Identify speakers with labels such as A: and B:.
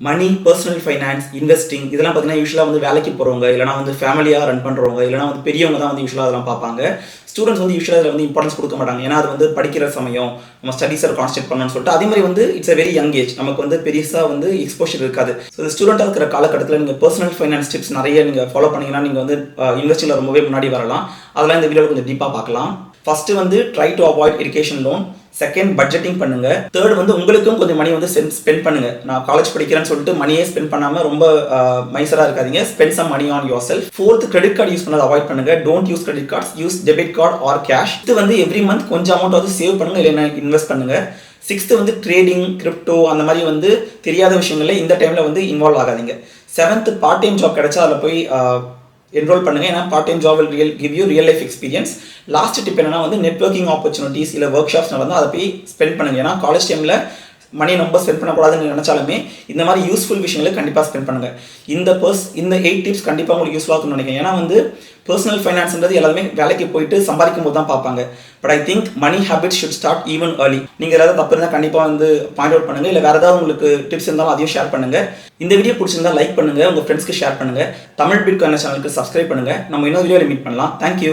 A: மணி personal finance investing இதெல்லாம் பார்த்தீங்கன்னா யூஸ்வலாக வந்து வேலைக்கு போகிறவங்க இல்லைனா வந்து ஃபேமிலியாக ரன் பண்ணுறவங்க இல்லைனா வந்து பெரியவங்க தான் வந்து யூஸ்வலாக அதெல்லாம் பார்ப்பாங்க. ஸ்டூடெண்ட்ஸ் வந்து யூஸ்வலாக அதில் வந்து இம்பார்ட்டன்ஸ் கொடுக்க மாட்டாங்க. ஏன்னா அது வந்து படிக்கிற சமயம் நம்ம ஸ்டடீஸை கான்சன்ட்ரேட் பண்ணணும்னு சொல்லிட்டு அதே மாதிரி வந்து it's a very young age நமக்கு வந்து பெருசாக வந்து எக்ஸ்போஷர் இருக்காது. ஸோ ஸ்டூடெண்ட்டாக இருக்கிற காலகட்டத்தில் நீங்கள் பர்சனல் ஃபைனான்ஸ் டிப்ஸ் நிறைய நீங்கள் ஃபாலோ பண்ணிங்கன்னா நீங்கள் வந்து இன்வெஸ்டிங்கில் ரொம்பவே முன்னாடி வரலாம். அதெல்லாம் இந்த வீடியோவில் கொஞ்சம் டீப்பாக பார்க்கலாம். ஃபஸ்ட்டு வந்து try to avoid education loan second budgeting பண்ணுங்க. தேர்ட் வந்து உங்களுக்கும் கொஞ்சம் மணி வந்து ஸ்பெண்ட் பண்ணுங்க. நான் காலேஜ் படிக்கிறேன்னு சொல்லிட்டு மணியே ஸ்பெண்ட் பண்ணாம ரொம்ப மைசரா இருக்காதீங்க. Spend some money on yourself fourth credit card use பண்ணது அவாய்ட் பண்ணுங்க. Don't use credit cards use debit card or cash இது வந்து எவ்ரி மந்த் கொஞ்சம் அமௌண்ட் வந்து சேவ் பண்ணுங்க இல்லைன்னா இன்வெஸ்ட் பண்ணுங்க. சிக்ஸ்த்து வந்து ட்ரேடிங் கிரிப்டோ அந்த மாதிரி வந்து தெரியாத விஷயங்களில் இந்த டைமில் வந்து இன்வால்வ் ஆகாதீங்க. செவன்த் பார்ட் டைம் ஜாப் கிடைச்சா அதில் போய் என்ரோல் பண்ணுங்கள் ஏன்னா part time job real give you real life experience last tip என்னன்னா வந்து நெட்ஒர்க்கிங் ஆப்பர்ச்சுனிட்டிஸ் இல்லை ஒர்க் ஷாப்ஸ் நடந்தால் அதை போய் ஸ்பெண்ட் பண்ணுங்கள் ஏன்னா காலேஜ் டைமில் மணி ரொம்ப ஸ்பெண்ட் பண்ணக்கூடாதுன்னு நினச்சாலுமே இந்த மாதிரி யூஸ்ஃபுல் விஷயங்களை கண்டிப்பாக ஸ்பெண்ட் பண்ணுங்க. இந்த பர்ஸ் இந்த எயிட் டிப்ஸ் கண்டிப்பாக உங்களுக்கு யூஸ்ஃபுல்லாக இருக்கும்னு நினைக்கிறேன். ஏன்னா வந்து பர்சனல் ஃபைனான்ஸ்ன்றது எல்லாருமே வேலைக்கு போயிட்டு சம்பாதிக்கும் போது தான் பார்ப்பாங்க. But I think money habit should start even early நீங்கள் ஏதாவது தப்பு இருந்தால் கண்டிப்பாக வந்து பாயிண்ட் அவுட் பண்ணுங்கள் இல்லை வேறு ஏதாவது உங்களுக்கு டிப்ஸ் இருந்தாலும் அதையும் ஷேர் பண்ணுங்கள் இந்த வீடியோ பிடிச்சிருந்தா லைக் பண்ணுங்கள் உங்கள் ஃப்ரெண்ட்ஸ்க்கு ஷேர் பண்ணுங்க. தமிழ் பிட்கான சேனலுக்கு சப்ஸ்கிரைப் பண்ணுங்கள் நம்ம இன்னொரு வீடியோவில் மீட் பண்ணலாம். தேங்க்யூ